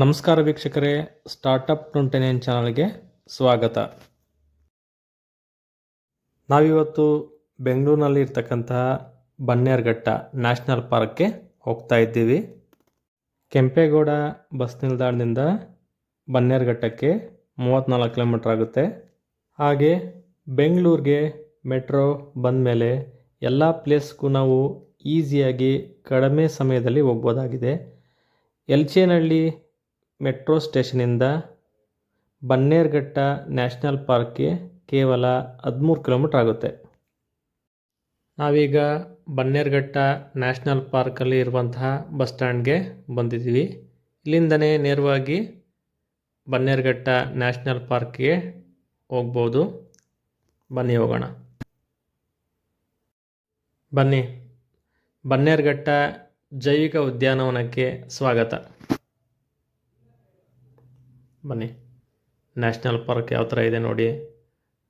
ನಮಸ್ಕಾರ ವೀಕ್ಷಕರೇ startup twenty nine ಚಾನಲ್ಗೆ ಸ್ವಾಗತ. ನಾವಿವತ್ತು ಬೆಂಗಳೂರಿನಲ್ಲಿ ಇರ್ತಕ್ಕಂತಹ ಬನ್ನೇರ್ಘಟ್ಟ ನ್ಯಾಷನಲ್ ಪಾರ್ಕ್ಗೆ ಹೋಗ್ತಾ ಇದ್ದೀವಿ. ಕೆಂಪೇಗೌಡ ಬಸ್ ನಿಲ್ದಾಣದಿಂದ ಬನ್ನೇರ್ಘಟ್ಟಕ್ಕೆ ಮೂವತ್ತ್ನಾಲ್ಕು ಕಿಲೋಮೀಟ್ರ್ ಆಗುತ್ತೆ. ಹಾಗೆ ಬೆಂಗಳೂರಿಗೆ ಮೆಟ್ರೋ ಬಂದ ಮೇಲೆ ಎಲ್ಲ ಪ್ಲೇಸ್ಗೂ ನಾವು ಈಸಿಯಾಗಿ ಕಡಿಮೆ ಸಮಯದಲ್ಲಿ ಹೋಗ್ಬೋದಾಗಿದೆ. ಎಲ್ಚೇನಹಳ್ಳಿ ಮೆಟ್ರೋ ಸ್ಟೇಷನಿಂದ ಬನ್ನೇರುಘಟ್ಟ ನ್ಯಾಷನಲ್ ಪಾರ್ಕ್ಗೆ ಕೇವಲ ಹದಿಮೂರು ಕಿಲೋಮೀಟ್ರ್ ಆಗುತ್ತೆ. ನಾವೀಗ ಬನ್ನೇರುಘಟ್ಟ ನ್ಯಾಷನಲ್ ಪಾರ್ಕಲ್ಲಿ ಇರುವಂತಹ ಬಸ್ ಸ್ಟ್ಯಾಂಡ್ಗೆ ಬಂದಿದ್ದೀವಿ. ಇಲ್ಲಿಂದನೇ ನೇರವಾಗಿ ಬನ್ನೇರುಘಟ್ಟ ನ್ಯಾಷನಲ್ ಪಾರ್ಕ್ಗೆ ಹೋಗ್ಬೋದು. ಬನ್ನಿ ಹೋಗೋಣ. ಬನ್ನಿ. ಬನ್ನೇರುಘಟ್ಟ ಜೈವಿಕ ಉದ್ಯಾನವನಕ್ಕೆ ಸ್ವಾಗತ. ಬನ್ನಿ. ನ್ಯಾಷನಲ್ ಪಾರ್ಕ್ ಯಾವ ಥರ ಇದೆ ನೋಡಿ.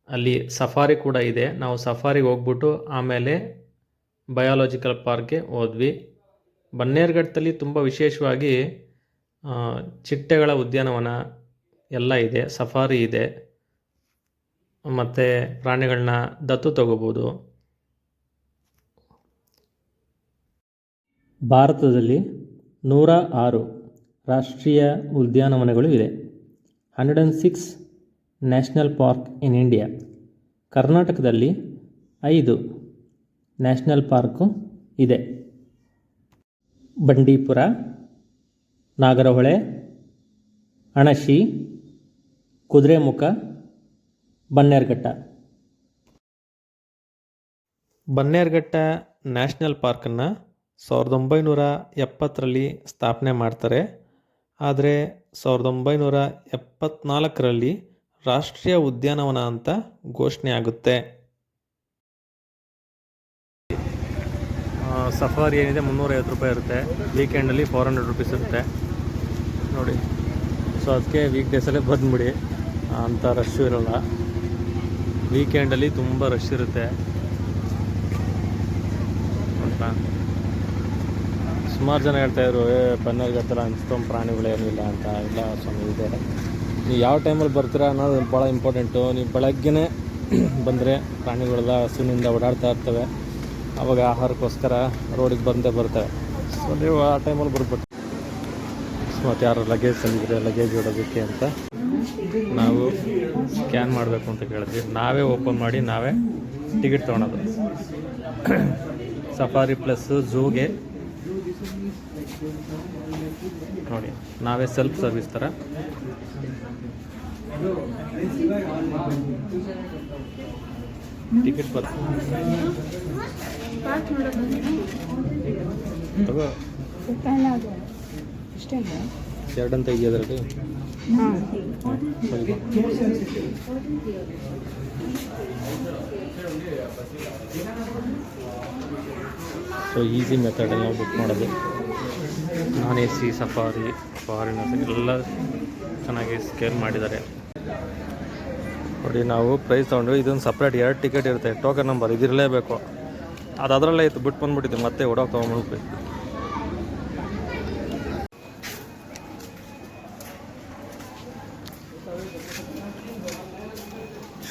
ಅಲ್ಲಿ ಸಫಾರಿ ಕೂಡ ಇದೆ. ನಾವು ಸಫಾರಿಗೆ ಹೋಗ್ಬಿಟ್ಟು ಆಮೇಲೆ ಬಯಾಲಜಿಕಲ್ ಪಾರ್ಕ್ಗೆ ಹೋದ್ವಿ. ಬನ್ನೇರ್ಘಟ್ಟದಲ್ಲಿ ತುಂಬ ವಿಶೇಷವಾಗಿ ಚಿಟ್ಟೆಗಳ ಉದ್ಯಾನವನ ಎಲ್ಲ ಇದೆ. ಸಫಾರಿ ಇದೆ. ಮತ್ತು ಪ್ರಾಣಿಗಳನ್ನ ದತ್ತು ತಗೋಬೋದು. ಭಾರತದಲ್ಲಿ ನೂರ ಆರು ರಾಷ್ಟ್ರೀಯ ಉದ್ಯಾನವನಗಳು ಇದೆ hundred and six national park in India ಕರ್ನಾಟಕದಲ್ಲಿ ಐದು ನ್ಯಾಷನಲ್ ಪಾರ್ಕು ಇದೆ. ಬಂಡೀಪುರ, ನಾಗರಹೊಳೆ, ಅಣಶಿ, ಕುದುರೆಮುಖ, ಬನ್ನೇರ್ಘಟ್ಟ. ಬನ್ನೇರ್ಘಟ್ಟ ನ್ಯಾಷನಲ್ ಪಾರ್ಕನ್ನು ಸಾವಿರದ ಒಂಬೈನೂರ ಎಪ್ಪತ್ತರಲ್ಲಿ ಸ್ಥಾಪನೆ ಮಾಡ್ತಾರೆ. ಆದರೆ ಸಾವಿರದ ಒಂಬೈನೂರ ಎಪ್ಪತ್ನಾಲ್ಕರಲ್ಲಿ ರಾಷ್ಟ್ರೀಯ ಉದ್ಯಾನವನ ಅಂತ ಘೋಷಣೆ ಆಗುತ್ತೆ. ಸಫಾರಿ ಏನಿದೆ, ಮುನ್ನೂರೈವತ್ತು ರೂಪಾಯಿ ಇರುತ್ತೆ. ವೀಕೆಂಡಲ್ಲಿ ಫೋರ್ ಹಂಡ್ರೆಡ್ ರುಪೀಸ್ ಇರುತ್ತೆ. ನೋಡಿ, ಸೊ ಅದಕ್ಕೆ ವೀಕ್ ಡೇಸಲ್ಲೇ ಬಂದುಬಿಡಿ ಅಂತ ರಶ್ಶು ಇರೋಲ್ಲ. ವೀಕೆಂಡಲ್ಲಿ ತುಂಬ ರಶ್ ಇರುತ್ತೆ. ನೋಡ್ತಾ. ಸುಮಾರು ಜನ ಹೇಳ್ತಾಯಿದ್ರು ಏ ಬನ್ನೇರುಘಟ್ಟಲ್ಲ ಪ್ರಾಣಿಗಳೇನೂ ಪ್ರಾಣಿಗಳೇನಿಲ್ಲ ಅಂತ. ಇಲ್ಲ ಸ್ವಾಮಿ, ಇದೆ. ನೀವು ಯಾವ ಟೈಮಲ್ಲಿ ಬರ್ತೀರಾ ಅನ್ನೋದು ಭಾಳ ಇಂಪಾರ್ಟೆಂಟು. ನೀವು ಬೆಳಗ್ಗೆ ಬಂದರೆ ಪ್ರಾಣಿಗಳೆಲ್ಲ ಹಸುವಿನಿಂದ ಓಡಾಡ್ತಾ ಇರ್ತವೆ. ಅವಾಗ ಆಹಾರಕ್ಕೋಸ್ಕರ ರೋಡಿಗೆ ಬಂದೇ ಬರ್ತವೆ. ಸೊ ನೀವು ಆ ಟೈಮಲ್ಲಿ ಬರ್ಬಿಟ್ಟು ಮತ್ತು ಯಾರು ಲಗೇಜ್ ತಂದಿದ್ರೆ ಲಗೇಜ್ ಇಡೋದಕ್ಕೆ ಅಂತ ನಾವು ಸ್ಕ್ಯಾನ್ ಮಾಡಬೇಕು ಅಂತ ಕೇಳಿದ್ವಿ. ನಾವೇ ಓಪನ್ ಮಾಡಿ ನಾವೇ ಟಿಕೆಟ್ ತೊಗೊಳೋದು. ಸಫಾರಿ ಪ್ಲಸ್ ಝೂಗೆ ನೋಡಿ ನಾವೇ ಸೆಲ್ಫ್ ಸರ್ವಿಸ್ ಥರ ಟಿಕೆಟ್ ಬರ್ ಎರಡಂತ ಇದೆಯಾ ಅದರಲ್ಲಿ? ಸೊ ಈಸಿ ಮೆಥಡ್ ನಾವು ಬುಕ್ ಮಾಡೋದು. Non A C, safari foreigners ಎಲ್ಲ ಚೆನ್ನಾಗಿ ಸ್ಕೇಲ್ ಮಾಡಿದ್ದಾರೆ. ನೋಡಿ, ನಾವು ಪ್ರೈಸ್ ತೊಗೊಂಡು ಇದೊಂದು ಸಪ್ರೇಟ್ ಎರಡು ಟಿಕೆಟ್ ಇರುತ್ತೆ ಟೋಕನ್ ನಂಬರ್ ಇದಿರಲೇಬೇಕು ಅದು ಅದರಲ್ಲೇ ಇತ್ತು, ಬಿಟ್ಟು ಬಂದ್ಬಿಟ್ಟಿದ್ದೆ, ಮತ್ತೆ ಓಡೋಗಿ ತೊಗೊಂಡ್ಬಿಡ್ಬೇಕು.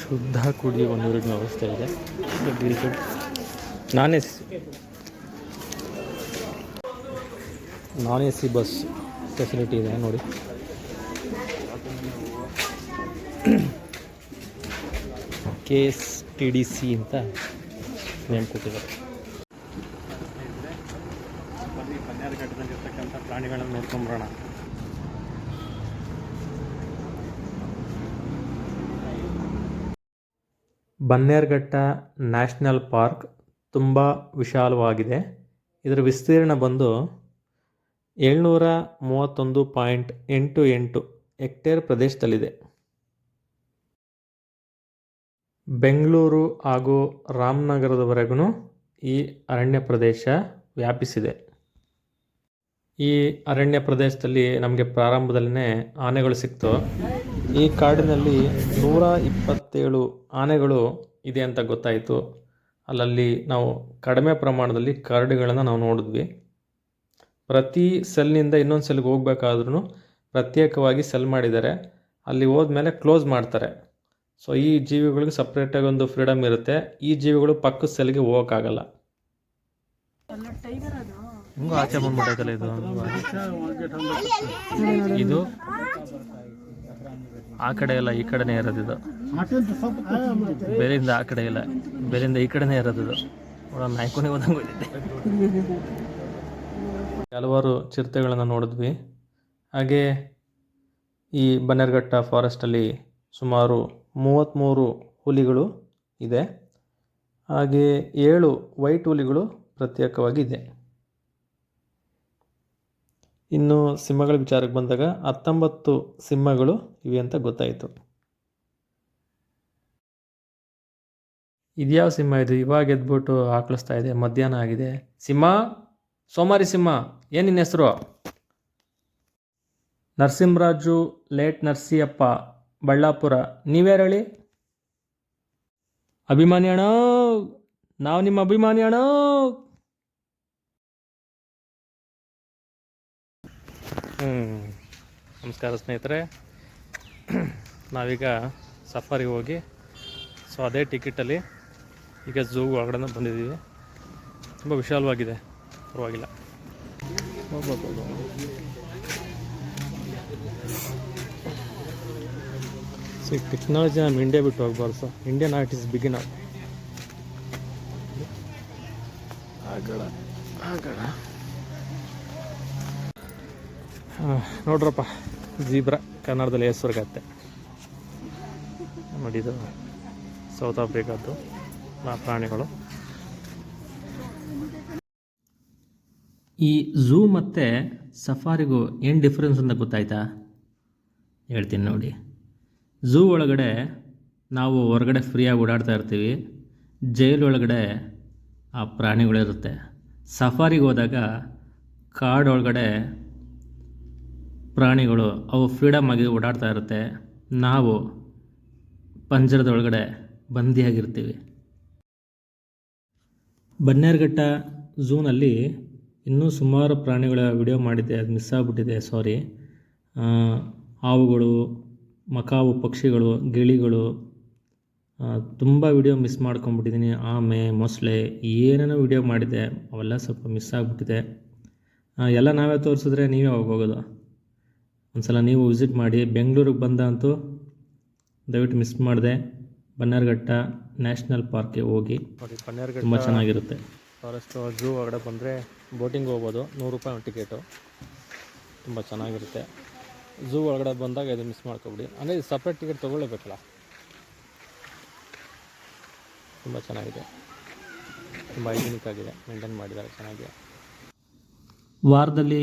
ಶುದ್ಧ ಕುಡಿಯುವ ನೀರಿನ ವ್ಯವಸ್ಥೆ ಇದೆ. Non non A C bus facility ಇದೆ, ನೋಡಿ. K S T D C ಅಂತ ನೇಮ್ ಕೊಟ್ಟಿದ್ದಾರೆ ಬನ್ನಿ ಬನ್ನೇರುಘಟ್ಟದಲ್ಲಿರ್ತಕ್ಕಂಥ ಪ್ರಾಣಿಗಳನ್ನು ನೋಡ್ಕೊಂಬರೋಣ ಬನ್ನೇರ್ಘಟ್ಟ ನ್ಯಾಷನಲ್ ಪಾರ್ಕ್ ತುಂಬ ವಿಶಾಲವಾಗಿದೆ. ಇದರ ವಿಸ್ತೀರ್ಣ ಬಂದು ಏಳ್ನೂರ ಮೂವತ್ತೊಂದು ಪಾಯಿಂಟ್ ಎಂಟು ಎಂಟು ಹೆಕ್ಟೇರ್ ಪ್ರದೇಶದಲ್ಲಿದೆ. ಬೆಂಗಳೂರು ಹಾಗೂ ರಾಮನಗರದವರೆಗೂ ಈ ಅರಣ್ಯ ಪ್ರದೇಶ ವ್ಯಾಪಿಸಿದೆ. ಈ ಅರಣ್ಯ ಪ್ರದೇಶದಲ್ಲಿ ನಮಗೆ ಪ್ರಾರಂಭದಲ್ಲೇ ಆನೆಗಳು ಸಿಕ್ತು. ಈ ಕಾಡಿನಲ್ಲಿ ನೂರ ಇಪ್ಪತ್ತೇಳು ಆನೆಗಳು ಇದೆ ಅಂತ ಗೊತ್ತಾಯಿತು. ಅಲ್ಲಲ್ಲಿ ನಾವು ಕಡಿಮೆ ಪ್ರಮಾಣದಲ್ಲಿ ಕರಡಿಗಳನ್ನು ನಾವು ನೋಡಿದ್ವಿ. ಪ್ರತಿ ಸೆಲ್ನಿಂದ ಇನ್ನೊಂದು ಸೆಲ್ಗೆ ಹೋಗ್ಬೇಕಾದ್ರೂ ಪ್ರತ್ಯೇಕವಾಗಿ ಸೆಲ್ ಮಾಡಿದ್ದಾರೆ ಅಲ್ಲಿ ಹೋದ್ಮೇಲೆ ಕ್ಲೋಸ್ ಮಾಡ್ತಾರೆ. ಸೊ ಈ ಜೀವಿಗಳಿಗೆ ಸಪ್ರೇಟಾಗಿ ಒಂದು ಫ್ರೀಡಮ್ ಇರುತ್ತೆ. ಈ ಜೀವಿಗಳು ಪಕ್ಕದ ಸೆಲ್ಗೆ ಹೋಗೋಕ್ಕಾಗಲ್ಲ. ಹಿಂಗೂ ಆಚೆ ಬಂದ್ಬಿಟ್ಟೈತಲ್ಲ ಇದು? ಇದು ಆ ಕಡೆ ಇಲ್ಲ, ಈ ಕಡೆನೇ ಇರೋದು ಇದು. ಬೇರೆಯಿಂದ ಆ ಕಡೆ ಇಲ್ಲ ಬೇರೆಯಿಂದ ಈ ಕಡೆನೇ ಇರೋದು ಇದು. ನಾಯ್ಕೊನೆ ಹೋಗಿದ್ದೆ ಹಲವಾರು ಚಿರತೆಗಳನ್ನು ನೋಡಿದ್ವಿ. ಹಾಗೆ ಈ ಬನ್ನೇರ್ಘಟ್ಟ ಫಾರೆಸ್ಟಲ್ಲಿ ಸುಮಾರು ಮೂವತ್ತ್ಮೂರು ಹುಲಿಗಳು ಇದೆ. ಹಾಗೆ ಏಳು ವೈಟ್ ಹುಲಿಗಳು ಪ್ರತ್ಯೇಕವಾಗಿ ಇದೆ ಇನ್ನು ಸಿಂಹಗಳ ವಿಚಾರಕ್ಕೆ ಬಂದಾಗ ಹತ್ತೊಂಬತ್ತು ಸಿಂಹಗಳು ಇವೆ ಅಂತ ಗೊತ್ತಾಯಿತು. ಇದ್ಯಾವ ಸಿಂಹ ಇದು? ಇವಾಗ ಎದ್ಬಿಟ್ಟು ಆಕಳಿಸ್ತಾ ಇದೆ. ಮಧ್ಯಾಹ್ನ ಆಗಿದೆ. ಸಿಂಹ! ಸೋಮಾರಿ ಸಿಂಹ ಏನು ನಿನ್ನ ಹೆಸರು? ನರಸಿಂಹರಾಜು, ಲೇಟ್ ನರಸಿಯಪ್ಪ, ಬಳ್ಳಾಪುರ. ನೀವ್ಯಾರು ಹೇಳಿ? ಅಭಿಮಾನಿ ಅಣ್ಣ, ನಾವು ನಿಮ್ಮ ಅಭಿಮಾನಿ ಹ್ಞೂ ನಮಸ್ಕಾರ ಸ್ನೇಹಿತರೆ. ನಾವೀಗ ಸಫಾರಿಗೆ ಹೋಗಿ ಸೊ ಅದೇ ಟಿಕೆಟಲ್ಲಿ ಈಗ ಝೂ ಒಳಗಡೆ ಬಂದಿದ್ದೀವಿ. ತುಂಬ ವಿಶಾಲವಾಗಿದೆ. ಪರವಾಗಿಲ್ಲ. ಹೋಗ್ಬೋದು ಸೊ ಟೆಕ್ನಾಲಜಿ ನಮ್ಮ ಇಂಡಿಯಾ ಬಿಟ್ಟು ಹೋಗ್ಬಾರ್ದು sir Indian art is begin ಹಾಂ ನೋಡ್ರಪ್ಪ ಜೀಬ್ರಾ ಕನ್ನಡದಲ್ಲಿ ಹೆಸರುಗತ್ತೆ ನೋಡಿ ಇದು ಸೌತ್ ಆಫ್ರಿಕಾದ್ದು ಆ ಪ್ರಾಣಿಗಳು. ಈ ಝೂ ಮತ್ತು ಸಫಾರಿಗೂ ಏನು ಡಿಫ್ರೆನ್ಸ್ ಅಂತ ಗೊತ್ತಾಯ್ತಾ? ಹೇಳ್ತೀನಿ ನೋಡಿ. ಝೂ ಒಳಗಡೆ ನಾವು ಹೊರಗಡೆ ಫ್ರೀಯಾಗಿ ಓಡಾಡ್ತಾ ಇರ್ತೀವಿ. ಜೈಲೊಳಗಡೆ ಆ ಪ್ರಾಣಿಗಳಿರುತ್ತೆ ಸಫಾರಿಗೆ ಹೋದಾಗ ಕಾಡೊಳಗಡೆ ಪ್ರಾಣಿಗಳು ಅವು ಫ್ರೀಡಮ್ ಆಗಿ ಓಡಾಡ್ತಾ ಇರುತ್ತೆ. ನಾವು ಪಂಜರದೊಳಗಡೆ ಬಂದಿಯಾಗಿರ್ತೀವಿ. ಬನ್ನೇರುಘಟ್ಟ ಝೂನಲ್ಲಿ ಇನ್ನೂ ಸುಮಾರು ಪ್ರಾಣಿಗಳ ವಿಡಿಯೋ ಮಾಡಿದ್ದೆ ಅದು ಮಿಸ್ ಆಗಿಬಿಟ್ಟಿದೆ ಸಾರಿ ಹಾವುಗಳು ಮಕಾವು ಪಕ್ಷಿಗಳು ಗಿಳಿಗಳು ತುಂಬ ವಿಡಿಯೋ ಮಿಸ್ ಮಾಡ್ಕೊಂಬಿಟ್ಟಿದ್ದೀನಿ ಆಮೆ ಮೊಸಳೆ ಏನೇನೋ ವಿಡಿಯೋ ಮಾಡಿದ್ದೆ ಅವೆಲ್ಲ ಸ್ವಲ್ಪ ಮಿಸ್ ಆಗಿಬಿಟ್ಟಿದೆ. ಎಲ್ಲ ನಾವೇ ತೋರಿಸಿದ್ರೆ ನೀವೇ ಹೋಗೋದು. ಒಂದ್ಸಲ ನೀವು ವಿಸಿಟ್ ಮಾಡಿ ಬೆಂಗಳೂರಿಗೆ ಬಂದ ಅಂತೂ ದಯವಿಟ್ಟು ಮಿಸ್ ಮಾಡಿದೆ. ಬನ್ನೇರುಘಟ್ಟ ನ್ಯಾಷನಲ್ ಪಾರ್ಕ್ಗೆ ಹೋಗಿ. ತುಂಬ ಚೆನ್ನಾಗಿರುತ್ತೆ. ಫಾರೆಸ್ಟ್ ಝೂ ಒಳಗಡೆ ಬಂದರೆ ಬೋಟಿಂಗ್ ಹೋಗ್ಬೋದು. ನೂರು ರೂಪಾಯಿ ಒಂದು ಟಿಕೆಟು. ತುಂಬ ಚೆನ್ನಾಗಿರುತ್ತೆ. ಝೂ ಒಳಗಡೆ ಬಂದಾಗ ಇದು ಮಿಸ್ ಮಾಡ್ಕೊಬಿಡಿ. ಅಂದರೆ ಇದು ಸಪ್ರೇಟ್ ಟಿಕೆಟ್ ತೊಗೊಳ್ಳೇಬೇಕಲ್ಲ? ತುಂಬ ಚೆನ್ನಾಗಿದೆ. ತುಂಬ ಹೈಜಿನಿಕ್ ಆಗಿದೆ. ಮೇಂಟೈನ್ ಮಾಡಿದ್ದಾರೆ ಚೆನ್ನಾಗಿದೆ ವಾರದಲ್ಲಿ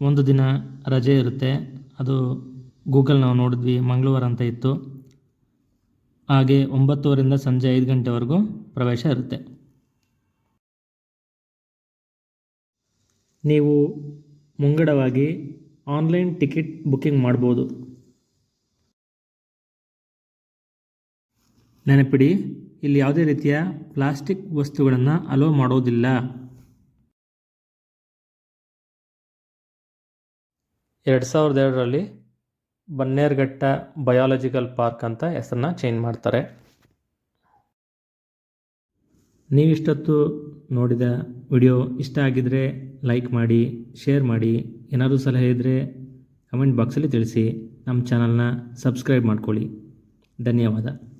ಒಂದು ದಿನ ರಜೆ ಇರುತ್ತೆ. ಅದು ಗೂಗಲ್ ನಾವು ನೋಡಿದ್ವಿ, ಮಂಗಳವಾರ ಅಂತ ಇತ್ತು. ಹಾಗೆ ಒಂಬತ್ತುವರಿಂದ ಸಂಜೆ ಐದು ಗಂಟೆವರೆಗೂ ಪ್ರವೇಶ ಇರುತ್ತೆ. ನೀವು ಮುಂಗಡವಾಗಿ ಆನ್ಲೈನ್ ಟಿಕೆಟ್ ಬುಕ್ಕಿಂಗ್ ಮಾಡ್ಬೋದು. ನೆನಪಿಡಿ, ಇಲ್ಲಿ ಯಾವುದೇ ರೀತಿಯ ಪ್ಲಾಸ್ಟಿಕ್ ವಸ್ತುಗಳನ್ನು ಅಲೋ ಮಾಡೋದಿಲ್ಲ. ಎರಡು ಸಾವಿರದ ಎರಡರಲ್ಲಿ ಬನ್ನೇರ್ಘಟ್ಟ ಬಯಾಲಜಿಕಲ್ ಪಾರ್ಕ್ ಅಂತ ಹೆಸರನ್ನ ಚೇಂಜ್ ಮಾಡ್ತಾರೆ. ನೀವಿಷ್ಟೊತ್ತು ನೋಡಿದ ವಿಡಿಯೋ ಇಷ್ಟ ಆಗಿದ್ದರೆ ಲೈಕ್ ಮಾಡಿ, ಶೇರ್ ಮಾಡಿ. ಏನಾದರೂ ಸಲಹೆ ಇದ್ದರೆ ಕಮೆಂಟ್ ಬಾಕ್ಸಲ್ಲಿ ತಿಳಿಸಿ. ನಮ್ಮ ಚಾನಲ್ನ ಸಬ್ಸ್ಕ್ರೈಬ್ ಮಾಡ್ಕೊಳ್ಳಿ. ಧನ್ಯವಾದ.